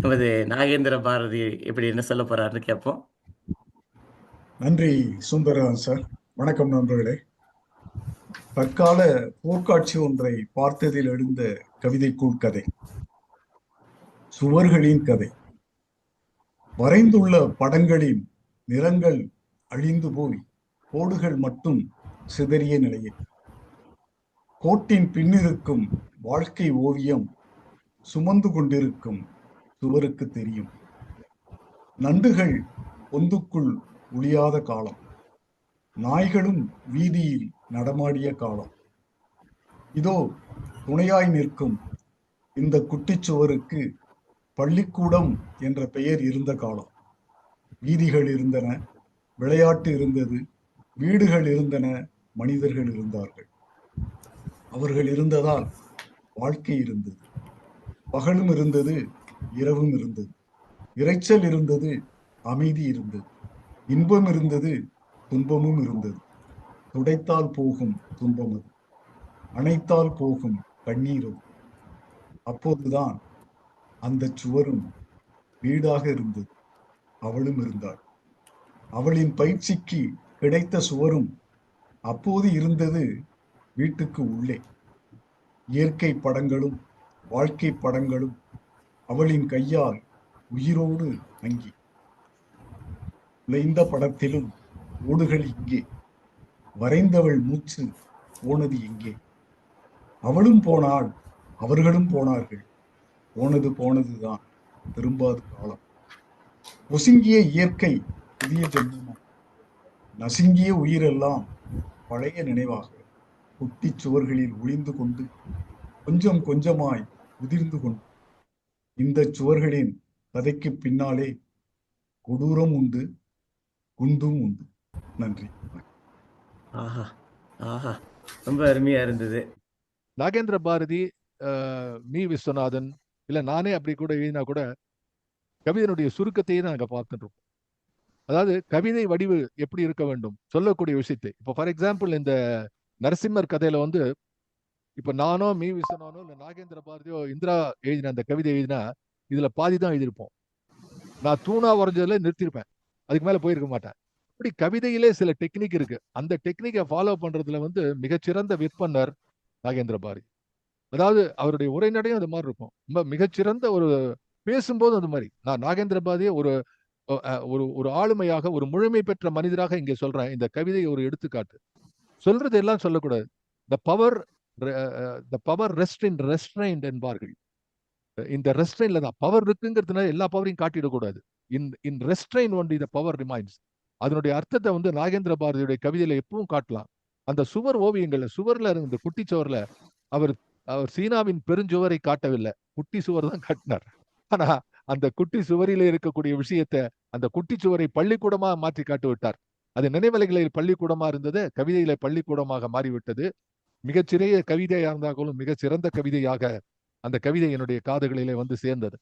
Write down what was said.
நமது நாகேந்திர பாரதி எப்படி என்ன சொல்ல போறாருன்னு கேட்போம். நன்றி சுந்தரராஜன் சார். வணக்கம் நண்பர்களே. தற்கால போர்க்காட்சி ஒன்றை பார்த்ததில் எழுந்த கவிதைக்குள் கதை. சுவர்களின் கதை. வரைந்துள்ள படங்களின் நிறங்கள் அழிந்து போய் கோடுகள் மட்டும் சிதறிய நிலையில். கோட்டின் பின்னிருக்கும் வாழ்க்கை ஓவியம் சுமந்து கொண்டிருக்கும் சுவருக்கு தெரியும். நண்டுகள் பொந்துக்குள் ஒளியாத காலம். நாய்களும் வீதியில் நடமாடிய காலம். இதோ துணையாய் நிற்கும் இந்த குட்டிச்சுவருக்கு பள்ளிக்கூடம் என்ற பெயர் இருந்த காலம். வீதிகள் இருந்தன விளையாட்டு இருந்தது வீடுகள் இருந்தன மனிதர்கள் இருந்தார்கள். அவர்கள் இருந்ததால் வாழ்க்கை இருந்தது. பகலும் இருந்தது இரவும் இருந்தது. இரைச்சல் இருந்தது அமைதி இருந்தது. இன்பம் இருந்தது துன்பமும் இருந்தது. துடைத்தால் போகும் துன்பம் அது. அணைத்தால் போகும் கண்ணீர் அது. அப்போதுதான் அந்த சுவரும் வீடாக இருந்தது. அவளும் இருந்தாள். அவளின் பயிற்சிக்கு கிடைத்த சுவரும் அப்போது இருந்தது வீட்டுக்கு உள்ளே. இயற்கை படங்களும் வாழ்க்கை படங்களும் அவளின் கையால் உயிரோடு தங்கி இந்த படத்திலும் ஓடுகள் இங்கே வரைந்தவள் மூச்சு போனது எங்கே அவளும் போனாள் அவர்களும் போனார்கள். போனது போனதுதான் திரும்பாது காலம். ஒசுங்கிய இயற்கை புதிய ஜென்மம். நசுங்கிய உயிரெல்லாம் பழைய நினைவாக குட்டி சுவர்களில் ஒளிந்து கொண்டு கொஞ்சம் கொஞ்சமாய் உதிர்ந்து கொண்டு இந்த சுவர்களின் கதைக்கு பின்னாலே கொடூரம் உண்டு குண்டும் உண்டு. நன்றி. ஆஹா ஆஹா ரொம்ப அருமையா இருந்தது. நாகேந்திர பாரதி அஹ், மீ. விஸ்வநாதன் இல்ல நானே அப்படி கூட எழுதினா கூட கவிதையினுடைய சுருக்கத்தையே நாங்க பார்த்துட்டு இருப்போம் அதாவது கவிதை வடிவு எப்படி இருக்க வேண்டும் சொல்லக்கூடிய விஷயத்தை. இப்போ ஃபார் எக்ஸாம்பிள் இந்த நரசிம்மர் கதையில வந்து இப்ப நானோ மீ விஸ்வநாதனோ இல்ல நாகேந்திர பாரதியோ இந்திரா எழுதின அந்த கவிதை எழுதினா இதுல பாதி தான் எழுதியிருப்போம். நான் தூணா வரைஞ்சதுல நிறுத்திருப்பேன் அதுக்கு மேல போயிருக்க மாட்டேன். இப்படி கவிதையிலே சில டெக்னிக் இருக்கு. அந்த டெக்னிக்கை ஃபாலோ பண்றதுல வந்து மிகச்சிறந்த விற்பனர் நாகேந்திர பாரதி. அதாவது அவருடைய உரைநடையும் அது மாதிரி இருக்கும். ரொம்ப மிகச்சிறந்த ஒரு பேசும்போது அது மாதிரி. நான் நாகேந்திர பாரதியை ஒரு ஒரு ஒரு ஆளுமையாக ஒரு முழுமை பெற்ற மனிதராக இங்கே சொல்றேன். இந்த கவிதை ஒரு எடுத்துக்காட்டு. சொல்றது எல்லாம் சொல்லக்கூடாது. The power the power rest in restraint என்பார்கள். இந்த ரெஸ்ட்ரைன்ல தான். பவர் இருக்குங்கிறதுனால எல்லா பவரையும் காட்டிடக்கூடாது. In in restrain only the power remains அதனுடைய அர்த்தத்தை வந்து நாகேந்திர பாரதியுடைய கவிதையில எப்பவும் காட்டலாம். அந்த சுவர் ஓவியங்கள்ல சுவர்ல இருந்த குட்டி சுவர்ல அவர் அவர் சீனாவின் பெருஞ்சுவரை காட்டவில்லை. குட்டி சுவர் தான் காட்டினார். ஆனா அந்த குட்டி சுவரில இருக்கக்கூடிய விஷயத்தை அந்த குட்டி சுவரை பள்ளிக்கூடமா மாற்றி காட்டு விட்டார் அது நினைவலைகளில் பள்ளிக்கூடமா இருந்தது கவிதையில பள்ளிக்கூடமாக மாறிவிட்டது. மிகச்சிறிய கவிதையாக இருந்தாலும் மிக சிறந்த கவிதையாக அந்த கவிதை என்னுடைய காதுகளிலே வந்து சேர்ந்தது.